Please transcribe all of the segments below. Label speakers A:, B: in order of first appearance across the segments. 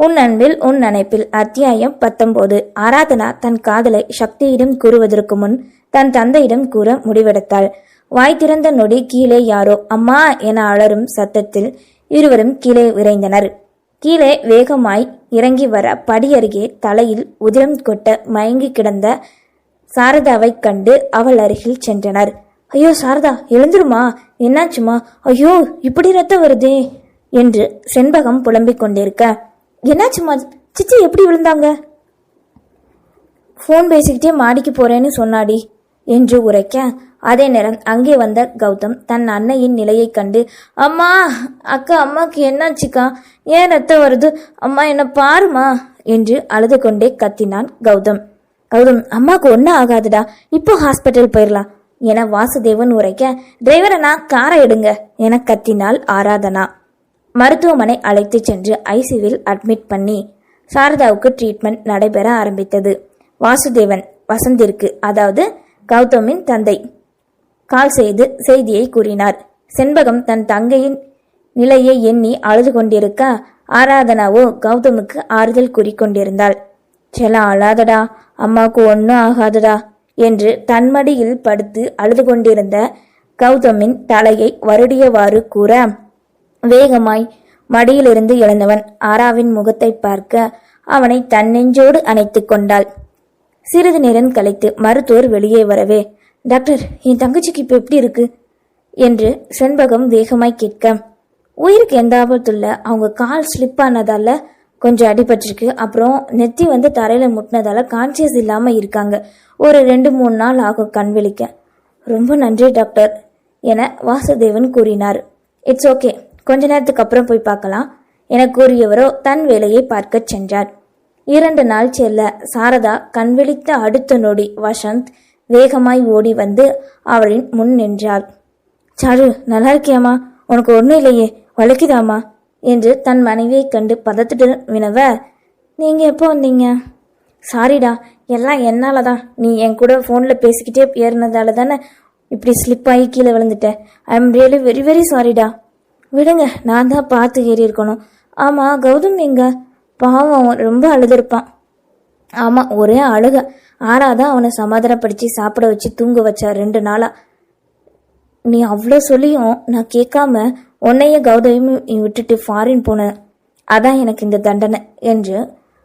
A: உன் அன்பில் உன் நினைப்பில் அத்தியாயம் பத்தொன்பது. ஆராதனா தன் காதலை சக்தியிடம் கூறுவதற்கு முன் தன் தந்தையிடம் கூற முடிவெடுத்தாள். வாய் திறந்த நொடி கீழே யாரோ அம்மா என அலரும் சத்தத்தில் இருவரும் கீழே விரைந்தனர். கீழே வேகமாய் இறங்கி வர படியருகே தலையில் உதிரம் கொட்ட மயங்கி கிடந்த சாரதாவைக் கண்டு அவள் அருகில் சென்றனர். ஐயோ சாரதா எழுந்துருமா? என்னாச்சுமா? ஐயோ இப்படி ரத்தம் வருதே என்று செண்பகம் புலம்பிக் கொண்டிருக்க என்னாச்சும்மா சிச்சி எப்படி விழுந்தாங்க? ஃபோன் பேசிக்கிட்டே மாடிக்கு போறேன்னு சொன்னாடி என்று உரைக்க அதே நேரம் அங்கே வந்த கௌதம் தன் அன்னையின் நிலையை கண்டு அம்மா அக்கா அம்மாக்கு என்னாச்சுக்கா? ஏன் ரத்தம் வருது? அம்மா என்ன பாருமா என்று அழுது கொண்டே கத்தினான் கௌதம். கௌதம் அம்மாவுக்கு ஒன்றும் ஆகாதுடா இப்போ ஹாஸ்பிட்டல் போயிடலாம் என வாசுதேவன் உரைக்க டிரைவர் அண்ணா காரை எடுங்க என கத்தினாள் ஆராதனா. மருத்துவமனை அழைத்து சென்று ஐசியூவில் அட்மிட் பண்ணி சாரதாவுக்கு ட்ரீட்மெண்ட் நடைபெற ஆரம்பித்தது. வாசுதேவன் வசந்திற்கு அதாவது கௌதமின் தந்தை கால் செய்து செய்தியை கூறினார். செண்பகம் தன் தங்கையின் நிலையை எண்ணி அழுது கொண்டிருக்க ஆராதனாவோ கௌதமுக்கு ஆறுதல் கூறிக்கொண்டிருந்தாள் செல்லா அழாதடா. அம்மாவுக்கு ஒன்றும் ஆகாதடா என்று தன்மடியில் படுத்து அழுது கொண்டிருந்த கௌதமின் தலையை வருடியவாறு கூற வேகமாய் மடியிலிருந்து எழுந்தவன் ஆராவின் முகத்தை பார்க்க அவனை தன்னெஞ்சோடு அணைத்துக் கொண்டாள். சிறிது நேரம் கழித்து மருத்துவர் வெளியே வரவே டாக்டர் என் தங்கச்சிக்கு இப்ப எப்படி இருக்கு? என்று செண்பகம் வேகமாய் கேட்க உயிருக்கு எந்த ஆபத்துள்ள அவங்க கால் ஸ்லிப் ஆனதால கொஞ்சம் அடிபட்டிருக்கு. அப்புறம் நெத்தி வந்து தரையில முட்டினதால கான்சியஸ் இல்லாம இருக்காங்க. ஒரு ரெண்டு மூணு நாள் ஆகும் கண் விழிக்க. ரொம்ப நன்றி டாக்டர் என வாசுதேவன் கூறினார். இட்ஸ் ஓகே கொஞ்ச நேரத்துக்கு அப்புறம் போய் பார்க்கலாம் என கூறியவரோ தன் வேலையை பார்க்கச் சென்றார். இரண்டு நாள் செல்ல சாரதா கண்விழித்த அடுத்த நொடி வசந்த் வேகமாய் ஓடி வந்து அவளின் முன் நின்றாள். சாரு நல்லா இருக்கியாமா உனக்கு ஒன்றும் இல்லையே. வலிக்குதாமா என்று தன் மனைவியைக் கண்டு பதத்துட்டு வினவ நீங்க எப்போ வந்தீங்க? சாரிடா. எல்லாம் என்னால தான் நீ என் கூட ஃபோனில் பேசிக்கிட்டே ஏறினதால தானே இப்படி ஸ்லிப் ஆகி கீழே விழுந்துட்டேன் I am really very very சாரிடா விடுங்க நான் தான் பார்த்து ஏறி இருக்கணும். ஆமாம் கௌதம் எங்க? பாவம் அவன் ரொம்ப அழுதுருப்பான். ஆமாம் ஒரே அழுக. ஆறாதான் அவனை சமாதானப்படுத்தி சாப்பிட வச்சு தூங்க வச்சா ரெண்டு நாளா. நீ அவ்வளோ சொல்லியும் நான் கேட்காம உன்னையே கௌதமையும் விட்டுட்டு ஃபாரின் போனேன் அதான் எனக்கு இந்த தண்டனை என்று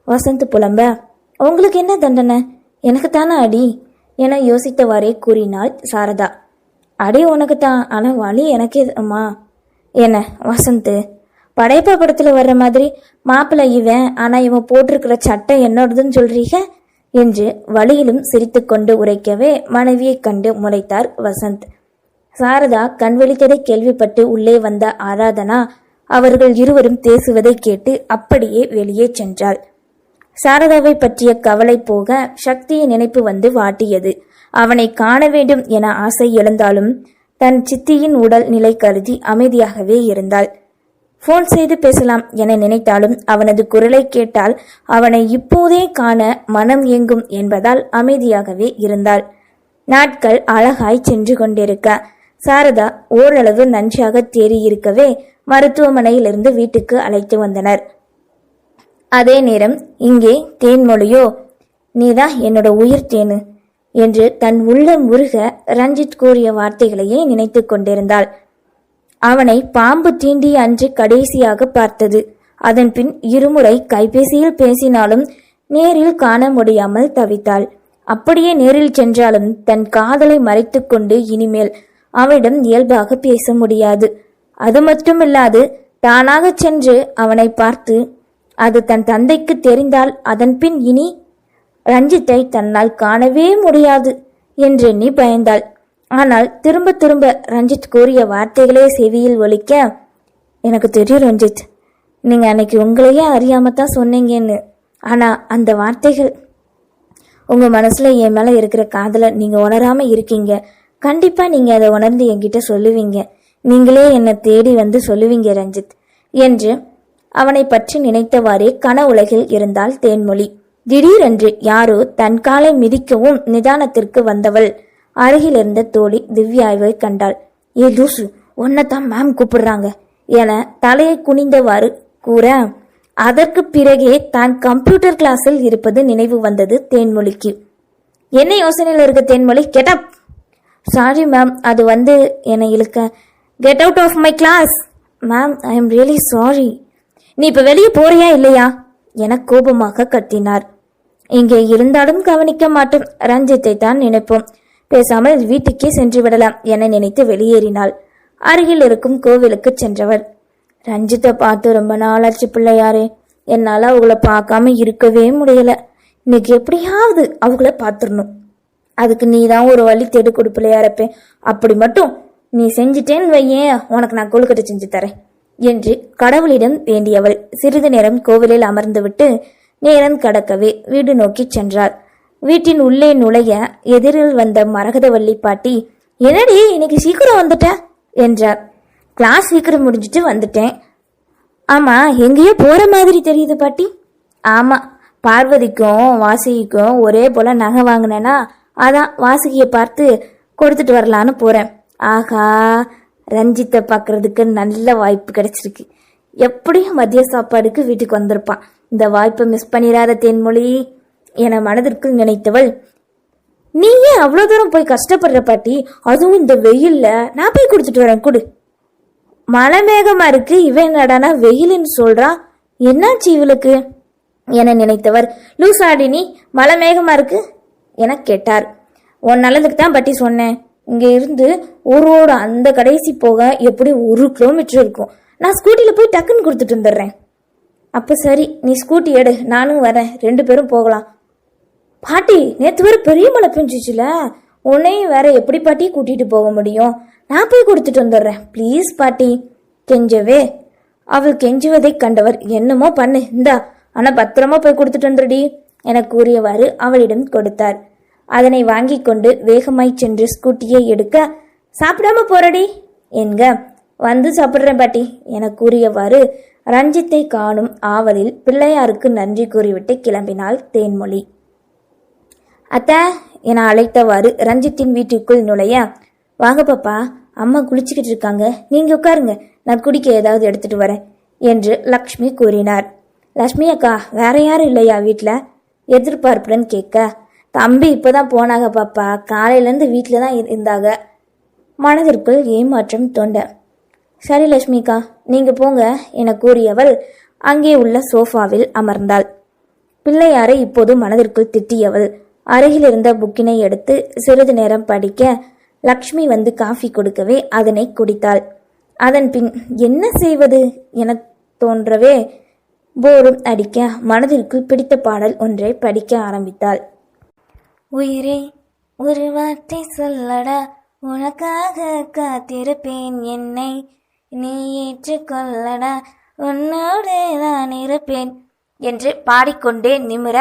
A: வசந்த் புலம்ப. உங்களுக்கு என்ன தண்டனை? எனக்கு தானே அடி? என யோசித்தவாறே கூறினாள் சாரதா. அடி உனக்கு தான். ஆனால் வலி எனக்கே அம்மா என்ன வசந்த்? படைப்பா படத்தில் வர்ற மாதிரி மாப்பிள்ளை இவன் ஆனால் இவன் போட்டிருக்கிற சட்டை என்னோடதுன்னு சொல்றீங்க? என்று வழியிலும் சிரித்துக்கொண்டு உரைக்கவே மனைவியைக் கண்டு முறைத்தார் வசந்த். சாரதா கண்வெளித்ததை கேள்விப்பட்டு உள்ளே வந்த ஆராதனா அவர்கள் இருவரும் பேசுவதை கேட்டு அப்படியே வெளியே சென்றாள். சாரதாவை பற்றிய கவலை போக சக்தியின் நினைப்பு வந்து வாட்டியது. அவனை காண வேண்டும் என ஆசை எழுந்தாலும் தன் சித்தியின் உடல் நிலை கருதி அமைதியாகவே இருந்தாள். போன் செய்து பேசலாம் என நினைத்தாலும் அவனது குரலை கேட்டால் அவனை இப்போதே காண மனம் எங்கும் என்பதால் அமைதியாகவே இருந்தாள். நாட்கள் அழகாய் சென்று கொண்டிருக்க சாரதா ஓரளவு நன்றாக தேறியிருக்கவே மருத்துவமனையிலிருந்து வீட்டுக்கு அழைத்து வந்தனர். அதே நேரம் இங்கே தேன்மொழியோ? நீதான் என்னோட உயிர் தேனு. என்று தன் உள்ளம் உருக ரஞ்சித் கூறிய வார்த்தைகளையே நினைத்து கொண்டிருந்தாள். அவனை பாம்பு தீண்டி அன்று கடைசியாக பார்த்தது. அதன்பின் இருமுறை கைபேசியில் பேசினாலும் நேரில் காண முடியாமல் தவித்தாள். அப்படியே நேரில் சென்றாலும் தன் காதலை மறைத்துக்கொண்டு இனிமேல் அவனிடம் இயல்பாக பேச முடியாது. அது மட்டுமில்லாது தானாகச் சென்று அவனை பார்த்து அது தன் தந்தைக்கு தெரிந்தால் அதன்பின் இனி ரஞ்சித்தை தன்னால் காணவே முடியாது என்றெண்ணி பயந்தாள். ஆனால் திரும்ப திரும்ப ரஞ்சித் கூறிய வார்த்தைகளே செவியில் ஒலிக்க எனக்கு தெரியும் ரஞ்சித் நீங்க அன்னைக்கு உங்களையே அறியாம தான் சொன்னீங்கன்னு. ஆனா அந்த வார்த்தைகள் உங்க மனசுல என் மேல இருக்கிற காதலை நீங்க உணராம இருக்கீங்க. கண்டிப்பா நீங்க அதை உணர்ந்து என்கிட்ட சொல்லுவீங்க. நீங்களே என்னை தேடி வந்து சொல்லுவீங்க ரஞ்சித் என்று அவனை பற்றி நினைத்தவாறே கன உலகில் இருந்தால் தேன்மொழி. திடீரென்று யாரோ தன் காலை மிதிக்கவும் நிதானத்திற்கு வந்தவள். அருகில் இருந்த தோழி திவ்யாவை கண்டாள். ஏ லூசு உன்னைத்தான் மேம் கூப்பிடுறாங்க என தலையை குனிந்தவாறு கூற அதற்கு பிறகே தான் கம்ப்யூட்டர் கிளாஸில் இருப்பது நினைவு வந்தது தேன்மொழிக்கு. என்ன யோசனையில் இருக்க Thenmozhi? Get up sorry ma'am அது வந்து என்னை இழுக்க. Get out of my class ma'am I am really sorry நீ இப்போ வெளியே போறியா இல்லையா? என கோபமாக கத்தினார். இங்கே இருந்தாலும் கவனிக்க மாட்டோம் ரஞ்சித்தை தான் நினைப்போம். பேசாமல் வீட்டுக்கே சென்று விடலாம் என நினைத்து வெளியேறினாள். அருகில் இருக்கும் கோவிலுக்கு சென்றவர். ரஞ்சித்தை பார்த்து ரொம்ப நாளாச்சு பிள்ளையாரே. என்னால் அவங்கள பார்க்காம இருக்கவே முடியல. இன்னைக்கு எப்படியாவது அவங்கள பார்த்துடணும். அதுக்கு நீ தான் ஒரு வழி தேடு கொடுப்பிள்ளையாரப்பே அப்படி மட்டும் நீ செஞ்சிட்டேன்னு வையேன் உனக்கு நான் கொழுக்கட்டை செஞ்சு தரேன் என்று கடவுளிடம் வேண்டியவள் சிறிது நேரம் கோவிலில் அமர்ந்துவிட்டு நேரம் கடக்கவே வீடு நோக்கி சென்றாள். வீட்டின் உள்ளே நுழைய எதிரில் வந்த மரகதவள்ளி பாட்டி என்னடி இன்னைக்கு சீக்கிரம் வந்துட்ட? என்றார் கிளாஸ் சீக்கிரம் முடிஞ்சிட்டு வந்துட்டேன். ஆமா எங்கேயோ போற மாதிரி தெரியுது பாட்டி. ஆமா பார்வதிக்கும் வாசகிக்கும் ஒரே போல நகை வாங்கினேனா அதான் வாசகியை பார்த்து கொடுத்துட்டு வரலான்னு போறேன். ஆகா ரஞ்சித்தை பார்க்கறதுக்கு நல்ல வாய்ப்பு கிடைச்சிருக்கு. எப்படியும் மதிய சாப்பாடுக்கு வீட்டுக்கு வந்திருப்பான். இந்த வாய்ப்பை மிஸ் பண்ணிடாத தேன்மொழி என மனதிற்குள் நினைத்தவள் நீ ஏன் அவ்வளோ தூரம் போய் கஷ்டப்படுற பாட்டி அதுவும் இந்த வெயில்ல நான் போய் கொடுத்துட்டு வரேன் கொடு. மழை மேகமா இருக்கு இவன் என்னடானா வெயிலுன்னு சொல்றான் என்னாச்சு இவளுக்கு? என நினைத்தவர் லூசாடி நீ மழை மேகமா இருக்கு? என கேட்டார். உன் நல்லதுக்கு தான் பட்டி சொன்னேன். இங்கே இருந்து ஊரோட அந்த கடைசி போக எப்படி ஒரு கிலோமீட்டர் இருக்கும். நான் ஸ்கூட்டியில் போய் டக்குன்னு கொடுத்துட்டு வந்துடுறேன் அப்போ சரி நீ ஸ்கூட்டி எடு. நானும் வரேன். ரெண்டு பேரும் போகலாம். பாட்டி நேற்று வேறு பெரிய மழை பெஞ்சிச்சுல. உன்னையும் வேற எப்படி பாட்டி கூட்டிட்டு போக முடியும்? நான் போய் கொடுத்துட்டு வந்துடுறேன். ப்ளீஸ் பாட்டி. கெஞ்சவே. அவள் கெஞ்சுவதை கண்டவர் என்னமோ பண்ணு. இந்தா ஆனால் பத்திரமா போய் கொடுத்துட்டு வந்துடுடி. என கூறியவாறு அவளிடம் கொடுத்தார். அதனை வாங்கி கொண்டு வேகமாய் சென்று ஸ்கூட்டியை எடுக்க சாப்பிடாம போறடி. என்க வந்து சாப்பிட்றேன் பாட்டி என கூறியவாறு ரஞ்சித்தை காணும் ஆவலில் பிள்ளையாருக்கு நன்றி கூறிவிட்டு கிளம்பினாள் தேன்மொழி. அத்த என அழைத்தவாறு ரஞ்சித்தின் வீட்டுக்குள் நுழைய வாங்க பாப்பா அம்மா குளிச்சுக்கிட்டு இருக்காங்க. நீங்க உட்காருங்க. நான் குடிக்க ஏதாவது எடுத்துட்டு வரேன் என்று லக்ஷ்மி கூறினார். லக்ஷ்மி அக்கா வேற யாரும் இல்லையா வீட்டில் எதிர்பார்ப்புடன் கேட்க தம்பி இப்போதான் போனாங்க பாப்பா. காலையிலேருந்து வீட்டில் தான் இருந்தாங்க. மனதிற்குள் ஏமாற்றம் தோண்ட சரி லக்ஷ்மிக்கா நீங்க போங்க என கூறியவள் அங்கே உள்ள சோஃபாவில் அமர்ந்தாள். பிள்ளையாரை இப்போது மனதிற்குள் திட்டியவள். அருகில் இருந்த புக்கினை எடுத்து சிறிது நேரம் படிக்க லக்ஷ்மி வந்து காஃபி கொடுக்கவே அதனை குடித்தாள். அதன் பின் என்ன செய்வது? என தோன்றவே போரும் அடிக்க மனதிற்குள் பிடித்த பாடல் ஒன்றை படிக்க ஆரம்பித்தாள். உயிரே ஒரு வார்த்தை சொல்லடா உனக்காக காத்திருப்பேன் என்னை. நீ ஏற்றுக்கொள்ளடா உன்னோடு நான் இருப்பேன் என்று பாடிக்கொண்டே நிமிர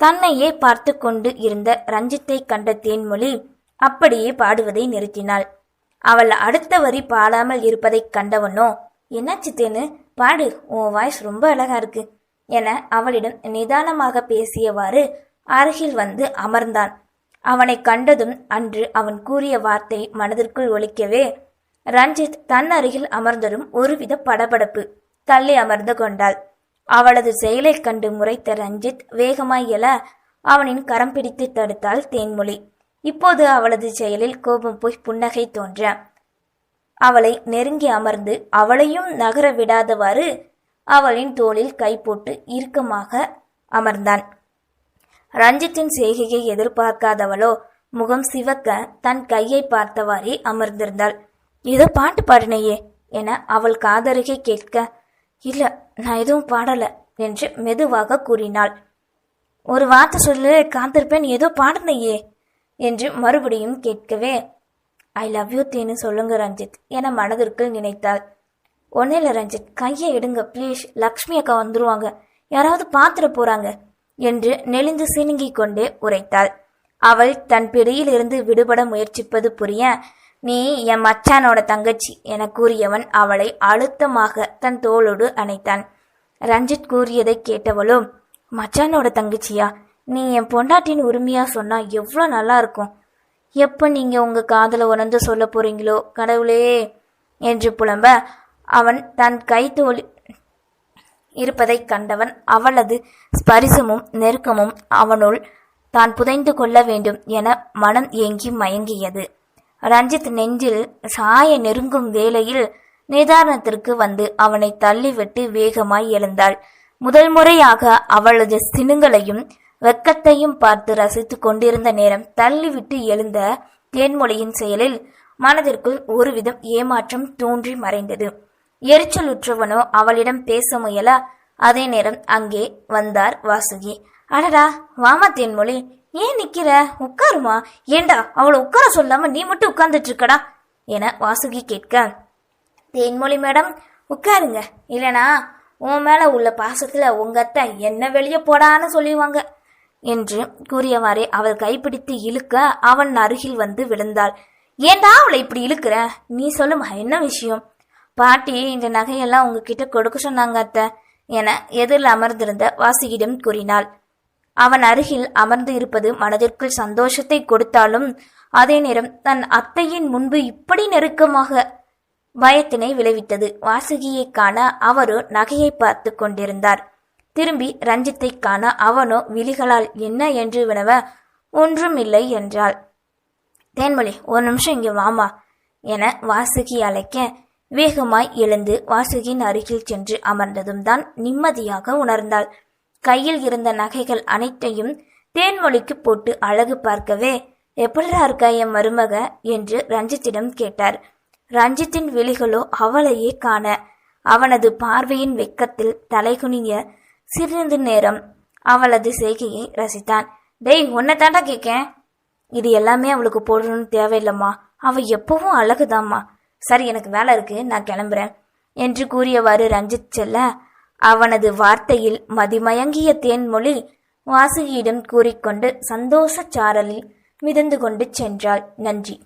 A: தன்னையே பார்த்து கொண்டு இருந்த ரஞ்சித்தை கண்ட தேன்மொழி அப்படியே பாடுவதை நிறுத்தினாள். அவள் அடுத்த வரி பாடாமல் இருப்பதைக் கண்டவனோ என்னாச்சு தேனு? பாடு உன் வாய்ஸ் ரொம்ப அழகா இருக்கு என அவளிடம் நிதானமாக பேசியவாறு அருகில் வந்து அமர்ந்தான். அவனை கண்டதும் அன்று அவன் கூறிய வார்த்தை மனதிற்குள் ஒலிக்கவே ரஞ்சித் தன் அருகில் அமர்ந்ததும் ஒருவித படபடப்பு தள்ளி அமர்ந்து கொண்டாள். அவளது செயலைக் கண்டு முறைத்த ரஞ்சித் வேகமாய் எழ அவனின் கரம் பிடித்து தடுத்தாள் தேன்மொழி. இப்போது அவளது செயலில் கோபம் போய் புன்னகை தோன்ற. அவளை நெருங்கி அமர்ந்து அவளையும் நகர விடாதவாறு அவளின் தோளில் கை போட்டு இறுக்கமாக அமர்ந்தான். ரஞ்சித்தின் செய்கையை எதிர்பார்க்காதவளோ முகம் சிவக்க தன் கையை பார்த்தவாறே அமர்ந்திருந்தாள். ஏதோ பாட்டு பாடினையே என அவள் காதருகே கேட்க இல்ல நான் எதுவும் பாடல என்று மெதுவாக கூறினாள். ஒரு வார்த்தை சொல்லு காத்திருப்பேன் ஏதோ பாடினையே என்று மறுபடியும் கேட்கவே ஐ லவ் யூ தேனு சொல்லுங்க ரஞ்சித் என மனதிற்குள் நினைத்தாள். ஒன்னில் ரஞ்சித் கையை எடுங்க ப்ளீஸ் லக்ஷ்மி அக்கா வந்துருவாங்க. யாராவது பாத்திர போறாங்க என்று நெளிந்து சினுங்கிக் கொண்டே உரைத்தாள். அவள் தன் பிடியிலிருந்து விடுபட முயற்சிப்பது புரிய நீ என் மச்சானோட தங்கச்சி என கூறியவன் அவளை அழுத்தமாக தன் தோளோடு அணைத்தான். ரஞ்சித் கூறியதை கேட்டவளும் மச்சானோட தங்கச்சியா? நீ என் பொண்டாட்டின் உரிமையா சொன்னா எவ்வளோ நல்லா இருக்கும் எப்போ நீங்க உங்க காதல உணர்ந்து சொல்ல போறீங்களோ கடவுளே என்று புலம்ப அவன் தன் கை தோழி இருப்பதைக் கண்டவன் அவளது ஸ்பரிசமும் நெருக்கமும் அவனுள் தான் புதைந்து கொள்ள வேண்டும் என மனம் ஏங்கி மயங்கியது. ரஞ்சித் நெஞ்சில் சாய நெருங்கும் வேளையில் நிதானத்திற்கு வந்து அவனை தள்ளிவிட்டு வேகமாய் எழுந்தாள். முதல் முறையாக அவளது சினுங்களையும் வெக்கத்தையும் பார்த்து ரசித்துக் கொண்டிருந்த நேரம் தள்ளிவிட்டு எழுந்த தேன்மொழியின் செயலில் மனதிற்குள் ஒருவிதம் ஏமாற்றம் தோன்றி மறைந்தது. எரிச்சலுற்றவனோ அவளிடம் பேச முயல? அதே நேரம் அங்கே வந்தார் வாசுகி. அடடா வாமா தேன்மொழி ஏன் நிக்கிற? உட்காருமா. ஏண்டா அவளை உட்கார சொல்லாம நீ மட்டும் உட்கார்ந்துட்டு இருக்கடா என வாசுகி கேட்க. தேன்மொழி மேடம் உட்காருங்க. இல்லனா உன் மேல உள்ள பாசத்துல உங்க அத்தை என்ன வெளியே போடான்னு சொல்லிடுவாங்க என்று கூறியவாறே அவள் கைப்பிடித்து இழுக்க அவன் அருகில் வந்து விழுந்தாள். ஏண்டா அவளை இப்படி இழுக்கிற? நீ சொல்லுமா என்ன விஷயம்? பாட்டி இந்த நகையெல்லாம் உங்ககிட்ட கொடுக்க சொன்னாங்க அத்தை என எதிரில் அமர்ந்திருந்த வாசுகியிடம் கூறினாள். அவன் அருகில் அமர்ந்து இருப்பது மனதிற்குள் சந்தோஷத்தை கொடுத்தாலும் அதே நேரம் தன் அத்தையின் முன்பு இப்படி நெருக்கமாக பயத்தினை விளைவித்தது. வாசுகியை காண அவரோ நகையை பார்த்து கொண்டிருந்தார். திரும்பி ரஞ்சித்தை காண அவனோ விழிகளால் என்ன என்று வினவ ஒன்றுமில்லை என்றாள். தேன்மொழி ஒரு நிமிஷம் இங்கே வாமா என வாசுகி அழைக்க வேகமாய் எழுந்து வாசுகியின் அருகில் சென்று அமர்ந்ததும் தான் நிம்மதியாக உணர்ந்தாள். கையில் இருந்த நகைகள் அனைத்தையும் தேன்மொழிக்கு போட்டு அழகு பார்க்கவே எப்படிடா இருக்கா என் மருமக? என்று ரஞ்சித்திடம் கேட்டார். ரஞ்சித்தின் விழிகளோ அவளையே காண அவனது பார்வையின் வெக்கத்தில் தலைகுனிய சிறிது நேரம் அவளது செய்கையை ரசித்தான். டேய் உன்னை தாண்டா கேட்கேன் இது எல்லாமே அவளுக்கு போடணும்னு தேவையில்லம்மா. அவ எப்பவும் அழகுதாம்மா. சரி எனக்கு வேலை இருக்கு நான் கிளம்புறேன் என்று கூறியவாறு ரஞ்சித் செல்ல அவனது வார்த்தையில் மதிமயங்கிய தேன்மொழி வாசுகியிடம் கூறிக்கொண்டு சந்தோஷ சாரலில் மிதந்து கொண்டு சென்றாள் நன்றி.